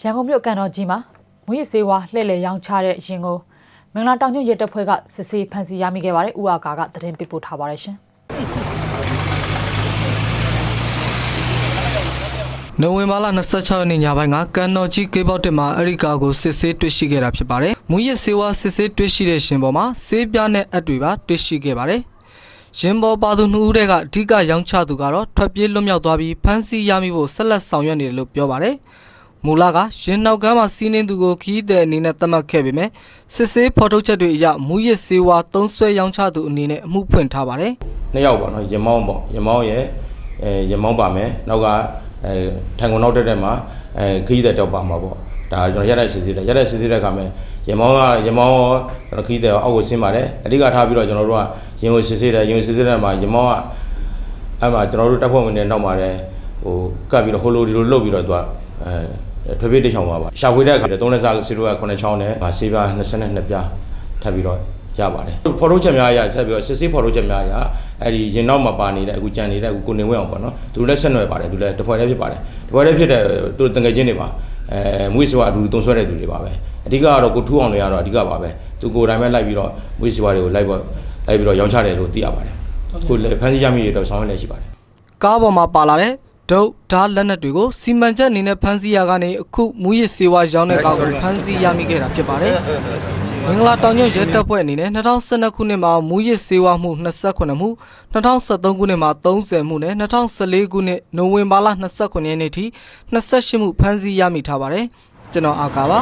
ရန်ကုန်မြို့ကန်တော်ကြီးမှာမူရစ်စေးဝါလှည့်လည်ရောင်းချတဲ့ရင်ကိုမင်္ဂလာတောင်ညွန့်ရဲတပ်ဖွဲ့ကစစ်ဆေးဖမ်းဆီးရမိခဲ့ပါတယ်။ဦးအာကာကသတင်းပေးပို့ထားပါတယ်ရှင်။နိုဝင်ဘာလ26ရက်နေ့ညပိုင်းကကန်တော်ကြီးကေးပေါက်တက်မှာအရိကာကိုစစ်ဆေးတွေ့ရှိခဲ့တာဖြစ်ပါတယ်။မူရစ်စေဝါစစ်ဆေးတွေ့ရှိတဲ့ရှင်ပေါ်မှာဆေးပြားနဲ့အပ်တွေပါတွေ့ရှိခဲ့ပါတယ်။ရှင်ပေါ်ပါသူနှစ်ဦးတည်းကအဓိကရောင်းချသူကတော့ထွက်ပြေးလွတ်မြောက်သွားပြီးဖမ်းဆီးရမိဖို့ဆက်လက်ဆောင်ရွက်နေတယ်လို့ပြောပါတယ်။ မူလကရင်နောက်ကမ်းမှာစီးနှင်းသူကိုခီးတဲ့အနေနဲ့သတ်မှတ်ခဲ့ပေမဲ့စစ်ဆေးဖော်ထုတ်ချက်တွေအရမူရစ်စေဝါသုံးဆွဲရောင်းချသူအနေနဲ့အမှုဖွင့်ထားပါတယ်။နှစ်ယောက်ပေါ့နော်ရင်မောင်းပေါ့ရင်မောင်းရဲ့အဲရင်မောင်းပါမယ်နောက်ကအဲထိုင်ကုန်နောက်တက်တက်မှာအဲခရီးတဲ့တောက်ပါမှာပေါ့ဒါကျွန်တော်ရက်ရက်စစ်စစ်တယ်ရက်ရက်စစ်စစ်တဲ့ခါမှာရင်မောင်းကရင်မောင်းရောကျွန်တော်ခရီးတဲ့အောက်ကိုဆင်းပါတယ်အဓိကထားပြီးတော့ကျွန်တော်တို့ကရင်ကိုစစ်စစ်တယ်ရင်ကိုစစ်စစ်တဲ့မှာရင်မောင်းကအဲ့မှာကျွန်တော်တို့တက်ဖွဲ့ဝင်တွေနောက်မှာလည်းဟိုကပ်ပြီးတော့ဟိုလိုဒီလိုလုတ်ပြီးတော့သူကအဲ ထွေးပြေးတိတ်ချောင်းပါပါရှာဖွေတဲ့အခါကျသုံးလက်စားစီရိုက9ချောင်းနဲ့ဆေးပြား22ပြားထပ်ပြီးတော့ရပါတယ်ဖော်ထုတ်ချက်များအရဆက်ပြီးတော့စစ်စစ်ဖော်ထုတ်ချက်များအရအဲ့ဒီရင်နောက်မှာပါနေတဲ့အခုကြံနေတဲ့အခုကိုနေဝဲအောင်ပေါ့နော်သူတို့လည်းဆက်နွယ်ပါတယ်သူလည်းတစ်ဖွဲ့တည်းဖြစ်ပါတယ်တစ်ဖွဲ့တည်းဖြစ်တဲ့သူတငယ်ချင်းတွေပါအဲမွေးစွာအတူတုံဆွဲတဲ့သူတွေပါပဲအဓိကကတော့ကိုထူးအောင်တွေကတော့အဓိကပါပဲသူကိုယ်တိုင်ပဲလိုက်ပြီးတော့မွေးစွာတွေကိုလိုက်ပေါ့လိုက်ပြီးတော့ရောင်းချတယ်လို့သိရပါတယ်ကိုလည်းဖန်စီရမိရတော့ဆောင်းရလည်းရှိပါတယ်ကားပေါ်မှာပါလာတဲ့ ဒုတ်ဓာတ်လက်နက်တွေကိုစီမံချက်အနေနဲ့ဖမ်းဆီးရကနေအခုမူရစ်စေဝါရောင်းတဲ့ကားကိုဖမ်းဆီးရမိခဲ့တာဖြစ်ပါတယ်။မင်္ဂလာတောင်ညွန့်ရဲတပ်ဖွဲ့အနေနဲ့2012ခုနှစ်မှာမူရစ်စေဝါမှု28မှု2013ခုနှစ်မှာ30မှုနဲ့2014ခုနှစ်နိုဝင်ဘာလ29ရက်နေ့ထိ28မှုဖမ်းဆီးရမိထားပါတယ်။ကျွန်တော်အာကာပါ